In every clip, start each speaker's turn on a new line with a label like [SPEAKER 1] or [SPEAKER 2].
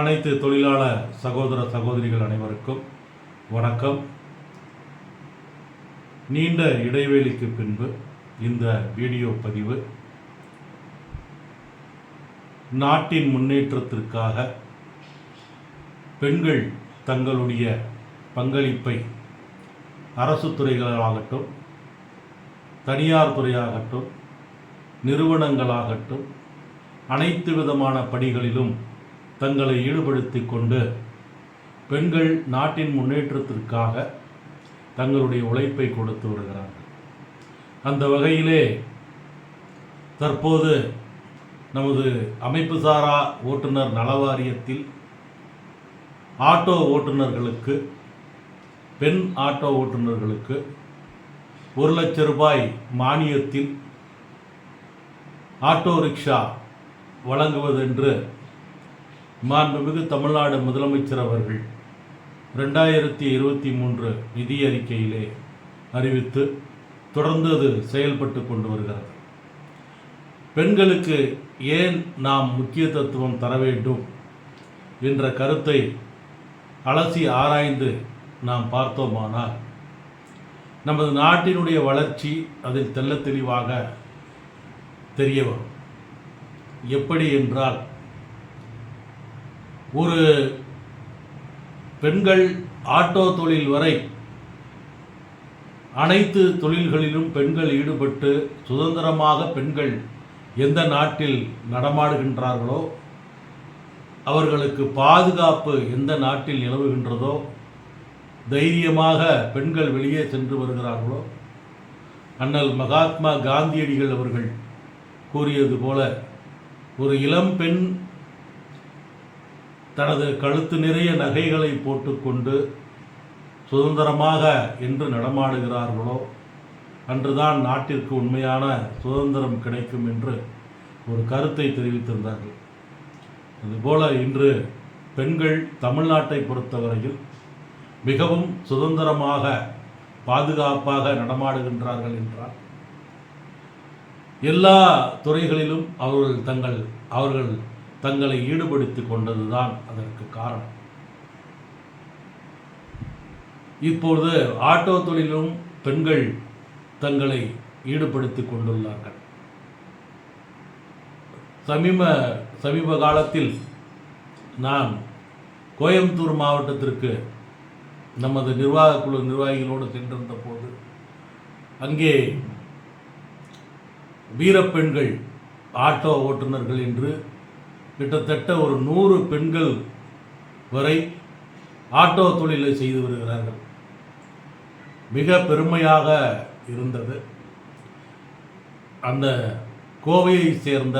[SPEAKER 1] அனைத்து தொழிலாளர் சகோதர சகோதரிகள் அனைவருக்கும் வணக்கம். நீண்ட இடைவெளிக்கு பின்பு இந்த வீடியோ பதிவு. நாட்டின் முன்னேற்றத்திற்காக பெண்கள் தங்களுடைய பங்களிப்பை அரசு துறைகளாகட்டும் தனியார் துறையாகட்டும் நிறுவனங்களாகட்டும் அனைத்து விதமான பணிகளிலும் தங்களை ஈடுபடுத்திக் கொண்டு பெண்கள் நாட்டின் முன்னேற்றத்திற்காக தங்களுடைய உழைப்பை கொடுத்து வருகிறார்கள். அந்த வகையிலே தற்போது நமது அமைப்பு சாரா ஓட்டுநர் நலவாரியத்தில் ஆட்டோ ஓட்டுநர்களுக்கு பெண் ஆட்டோ ஓட்டுநர்களுக்கு ஒரு லட்ச ரூபாய் மானியத்தில் ஆட்டோ ரிக்ஷா வழங்குவதென்று மாண்புமிகு தமிழ்நாடு முதலமைச்சர் அவர்கள் ரெண்டாயிரத்தி இருபத்தி மூன்று நிதி அறிக்கையிலே அறிவித்து தொடர்ந்து அது செயல்பட்டு கொண்டு வருகிறது. பெண்களுக்கு ஏன் நாம் முக்கியத்துவம் தர வேண்டும் என்ற கருத்தை அலசி ஆராய்ந்து நாம் பார்த்தோமானால் நமது நாட்டினுடைய வளர்ச்சி அதில் தெள்ளத் தெளிவாக தெரிய வரும். எப்படி என்றால் ஒரு பெண்கள் ஆட்டோ தொழில் வரை அனைத்து தொழில்களிலும் பெண்கள் ஈடுபட்டு சுதந்திரமாக பெண்கள் எந்த நாட்டில் நடமாடுகின்றார்களோ அவர்களுக்கு பாதுகாப்பு எந்த நாட்டில் நிலவுகின்றதோ தைரியமாக பெண்கள் வெளியே சென்று வருகிறார்களோ அண்ணல் மகாத்மா காந்தியடிகள் அவர்கள் கூறியது போல ஒரு இளம் பெண் தனது கழுத்து நிறைய நகைகளை போட்டுக்கொண்டு சுதந்திரமாக என்று நடமாடுகிறார்களோ அன்றுதான் நாட்டிற்கு உண்மையான சுதந்திரம் கிடைக்கும் என்று ஒரு கருத்தை தெரிவித்திருந்தார்கள். அதுபோல இன்று பெண்கள் தமிழ்நாட்டை பொறுத்தவரையில் மிகவும் சுதந்திரமாக பாதுகாப்பாக நடமாடுகின்றார்கள் என்றால் எல்லா துறைகளிலும் அவர்கள் தங்கள் அவர்கள் தங்களை ஈடுபடுத்திக் கொண்டதுதான் அதற்கு காரணம். இப்பொழுது ஆட்டோ தொழிலும் பெண்கள் தங்களை ஈடுபடுத்திக் கொண்டுள்ளார்கள். சமீப சமீப காலத்தில் நான் கோயம்புத்தூர் மாவட்டத்திற்கு நமது நிர்வாக குழு நிர்வாகிகளோடு சென்றிருந்த போது அங்கே வீரப்பெண்கள் ஆட்டோ ஓட்டுநர்கள் என்று கிட்டத்தட்ட ஒரு நூறு பெண்கள் வரை ஆட்டோ தொழிலை செய்து வருகிறார்கள். மிக பெருமையாக இருந்தது. அந்த கோவையை சேர்ந்த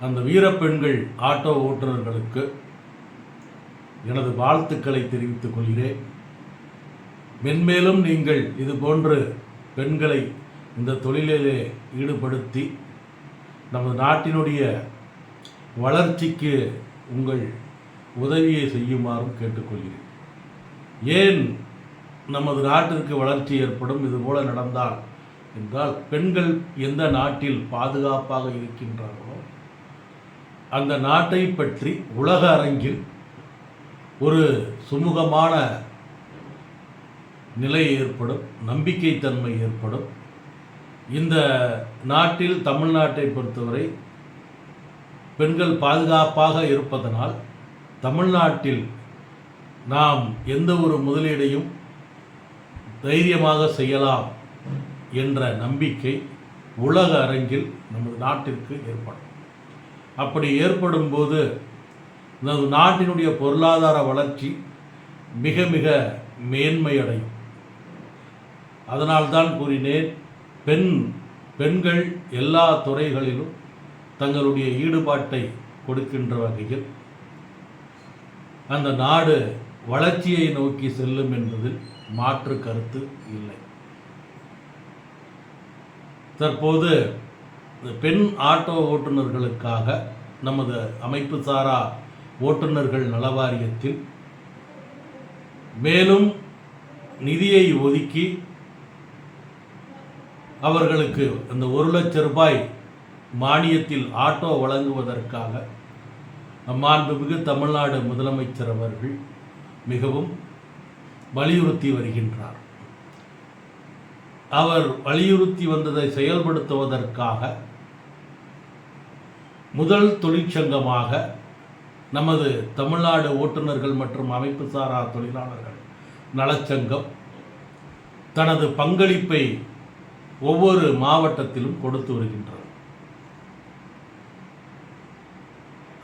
[SPEAKER 1] அந்த வீரப்பெண்கள் ஆட்டோ ஓட்டுநர்களுக்கு எனது வாழ்த்துக்களை தெரிவித்துக் கொள்கிறேன். மென்மேலும் நீங்கள் இது போன்று பெண்களை இந்த தொழிலிலே ஈடுபடுத்தி நமது நாட்டினுடைய வளர்ச்சிக்கு உங்கள் உதவியை செய்யுமாறும் கேட்டுக்கொள்கிறேன். ஏன் நமது நாட்டிற்கு வளர்ச்சி ஏற்படும்? இதுபோல நடந்தால் என்றால் பெண்கள் எந்த நாட்டில் பாதுகாப்பாக இருக்கின்றார்களோ அந்த நாட்டை பற்றி உலக அரங்கில் ஒரு சுமூகமான நிலை ஏற்படும் நம்பிக்கைத்தன்மை ஏற்படும். இந்த நாட்டில் தமிழ்நாட்டை பொறுத்தவரை பெண்கள் பாதுகாப்பாக இருப்பதனால் தமிழ்நாட்டில் நாம் எந்த ஒரு முதலீடையும் தைரியமாக செய்யலாம் என்ற நம்பிக்கை உலக அரங்கில் நமது நாட்டிற்கு ஏற்படும். அப்படி ஏற்படும் போது நமது நாட்டினுடைய பொருளாதார வளர்ச்சி மிக மிக மேன்மையடையும். அதனால்தான் கூறினேன் பெண் பெண்கள் எல்லா துறைகளிலும் தங்களுடைய ஈடுபாட்டை கொடுக்கின்ற வகையில் அந்த நாடு வளர்ச்சியை நோக்கி செல்லும் என்பதில் மாற்று கருத்து இல்லை. தற்போது பெண் ஆட்டோ ஓட்டுநர்களுக்காக நமது அமைப்பு சாரா ஓட்டுநர்கள் நலவாரியத்தில் மேலும் நிதியை ஒதுக்கி அவர்களுக்கு அந்த ஒரு லட்ச ரூபாய் மானியத்தில் ஆட்டோ வழங்குவதற்காக மாண்புமிகு தமிழ்நாடு முதலமைச்சர் அவர்கள் மிகவும் வலியுறுத்தி வருகின்றார். அவர் வலியுறுத்தி வந்ததை செயல்படுத்துவதற்காக முதல் தொழிற்சங்கமாக நமது தமிழ்நாடு ஓட்டுநர்கள் மற்றும் அமைப்பு சாரா தொழிலாளர்கள் நலச்சங்கம் தனது பங்களிப்பை ஒவ்வொரு மாவட்டத்திலும் கொடுத்து வருகின்றது.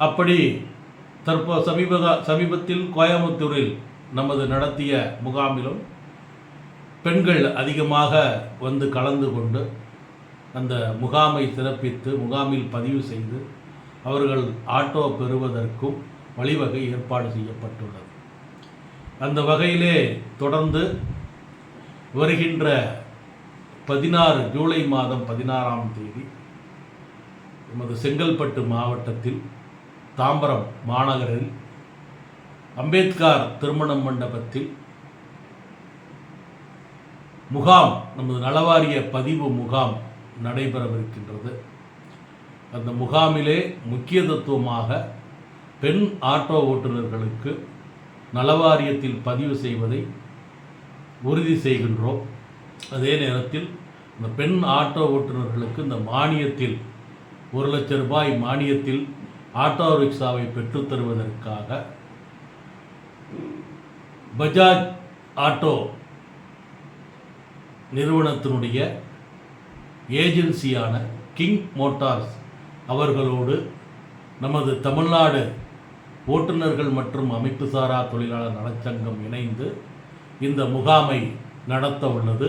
[SPEAKER 1] அப்படி தற்போ சமீப சமீபத்தில் கோயம்புத்தூரில் நமது நடத்திய முகாமிலும் பெண்கள் அதிகமாக வந்து கலந்து கொண்டு அந்த முகாமை சிறப்பித்து முகாமில் பதிவு செய்து அவர்கள் ஆட்டோ பெறுவதற்கும் வழிவகை ஏற்பாடு செய்யப்பட்டுள்ளது. அந்த வகையிலே தொடர்ந்து வருகின்ற பதினாறு ஜூலை மாதம் பதினாறாம் தேதி நமது செங்கல்பட்டு மாவட்டத்தில் தாம்பரம் மாநகரில் அம்பேத்கார் திருமண மண்டபத்தில் முகாம் நமது நலவாரிய பதிவு முகாம் நடைபெறவிருக்கின்றது. அந்த முகாமிலே முக்கிய தத்துவமாக பெண் ஆட்டோ ஓட்டுநர்களுக்கு நலவாரியத்தில் பதிவு செய்வதை உறுதி செய்கின்றோம். அதே நேரத்தில் இந்த பெண் ஆட்டோ ஓட்டுநர்களுக்கு இந்த மானியத்தில் ஒரு லட்சம் ரூபாய் மானியத்தில் ஆட்டோ ரிக்ஷாவை பெற்றுத் தருவதற்காக பஜாஜ் ஆட்டோ நிறுவனத்தினுடைய ஏஜென்சியான கிங் மோட்டார்ஸ் அவர்களோடு நமது தமிழ்நாடு ஓட்டுநர்கள் மற்றும் அமைப்பு சாரா தொழிலாளர் நலச்சங்கம் இணைந்து இந்த முகாமை நடத்த உள்ளது.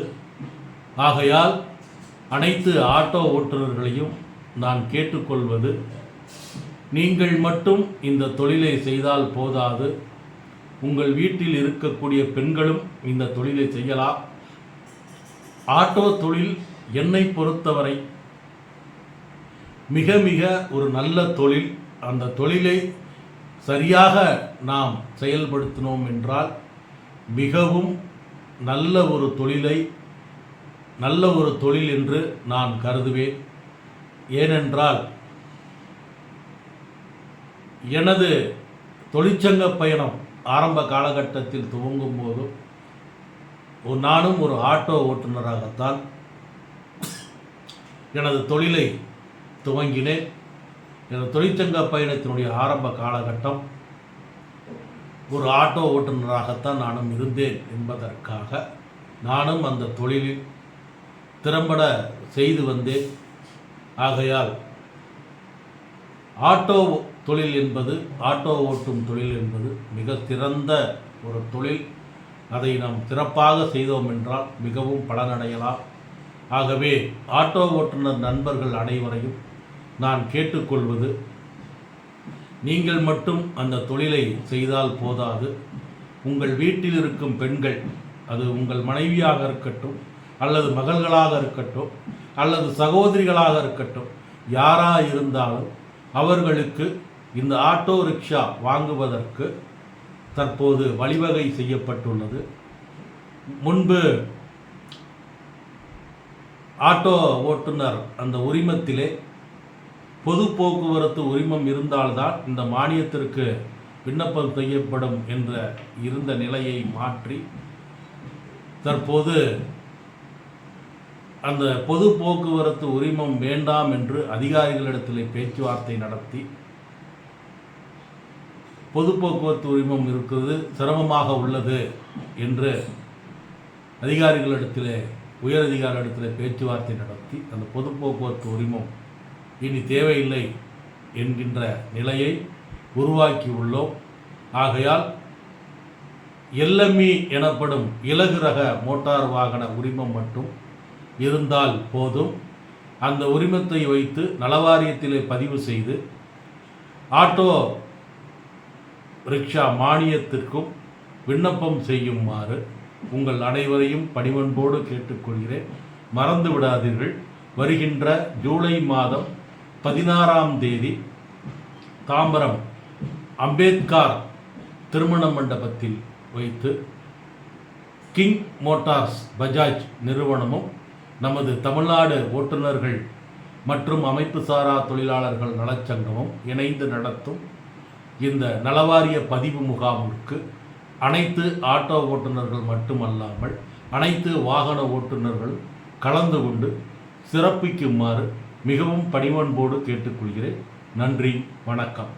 [SPEAKER 1] ஆகையால் அனைத்து ஆட்டோ ஓட்டுநர்களையும் நான் கேட்டுக்கொள்வது நீங்கள் மட்டும் இந்த தொழிலை செய்தால் போதாது. உங்கள் வீட்டில் இருக்கக்கூடிய பெண்களும் இந்த தொழிலை செய்யலாம். ஆட்டோ தொழில் என்னை பொறுத்தவரை மிக மிக ஒரு நல்ல தொழில். அந்த தொழிலை சரியாக நாம் செயல்படுத்தினோம் என்றால் மிகவும் நல்ல ஒரு தொழிலை நல்ல ஒரு தொழில் என்று நான் கருதுவேன். ஏனென்றால் எனது தொழிற்சங்க பயணம் ஆரம்ப காலகட்டத்தில் துவங்கும் போது ஒரு நானும் ஒரு ஆட்டோ ஓட்டுநராகத்தான் எனது தொழிலை துவங்கினேன். எனது தொழிற்சங்க பயணத்தினுடைய ஆரம்ப காலகட்டம் ஒரு ஆட்டோ ஓட்டுநராகத்தான் நானும் இருந்தேன் என்பதற்காக நானும் அந்த தொழிலில் திறம்பட செய்து வந்தேன். ஆகையால் ஆட்டோ தொழில் என்பது ஆட்டோ ஓட்டும் தொழில் என்பது மிக சிறந்த ஒரு தொழில். அதை நாம் சிறப்பாக செய்தோம் என்றால் மிகவும் பலனடையலாம் ஆகவே ஆட்டோ ஓட்டுநர் நண்பர்கள் அனைவரையும் நான் கேட்டுக்கொள்வது நீங்கள் மட்டும் அந்த தொழிலை செய்தால் போதாது. உங்கள் வீட்டில் இருக்கும் பெண்கள் அது உங்கள் மனைவியாக இருக்கட்டும் அல்லது மகள்களாக இருக்கட்டும் அல்லது சகோதரிகளாக இருக்கட்டும் யாராக இருந்தாலும் அவர்களுக்கு இந்த ஆட்டோ ரிக்ஷா வாங்குவதற்கு தற்போது வழிவகை செய்யப்பட்டுள்ளது. முன்பு ஆட்டோ ஓட்டுநர் அந்த உரிமத்திலே பொது போக்குவரத்து உரிமம் இருந்தால்தான் இந்த மானியத்திற்கு விண்ணப்பம் செய்யப்படும் என்ற இருந்த நிலையை மாற்றி தற்போது அந்த பொது போக்குவரத்து உரிமம் வேண்டாம் என்று அதிகாரிகளிடத்தில் பேச்சுவார்த்தை நடத்தி பொது போக்குவரத்து உரிமம் இருக்கிறது சிரமமாக உள்ளது என்று அதிகாரிகளிடத்தில் உயர் அதிகாரிகளிடத்தில் பேச்சுவார்த்தை நடத்தி அந்த பொது போக்குவரத்து உரிமம் இனி தேவையில்லை என்கின்ற நிலையை உருவாக்கி உள்ளோம் ஆகையால் எல்எம்இ எனப்படும் இலகு ரக மோட்டார் வாகன உரிமம் மட்டும் இருந்தால் போதும். அந்த உரிமத்தை வைத்து நலவாரியத்திலே பதிவு செய்து ஆட்டோ ரிக்ஷா மானியத்திற்கும் விண்ணப்பம் செய்யுமாறு உங்கள் அனைவரையும் பணிவன்போடு கேட்டுக்கொள்கிறேன். மறந்து விடாதீர்கள். வருகின்ற ஜூலை மாதம் பதினாறாம் தேதி தாம்பரம் அம்பேத்கார் திருமண மண்டபத்தில் வைத்து கிங் மோட்டார்ஸ் பஜாஜ் நிறுவனமும் நமது தமிழ்நாடு ஓட்டுநர்கள் மற்றும் அமைப்பு சாரா தொழிலாளர்கள் நலச்சங்கமும் இணைந்து நடத்தும் இந்த நலவாரிய பதிவு முகாமிற்கு அனைத்து ஆட்டோ ஓட்டுநர்கள் மட்டுமல்லாமல் அனைத்து வாகன ஓட்டுநர்கள் கலந்து கொண்டு சிறப்பிக்குமாறு மிகவும் பணிவன்போடு கேட்டுக்கொள்கிறேன். நன்றி வணக்கம்.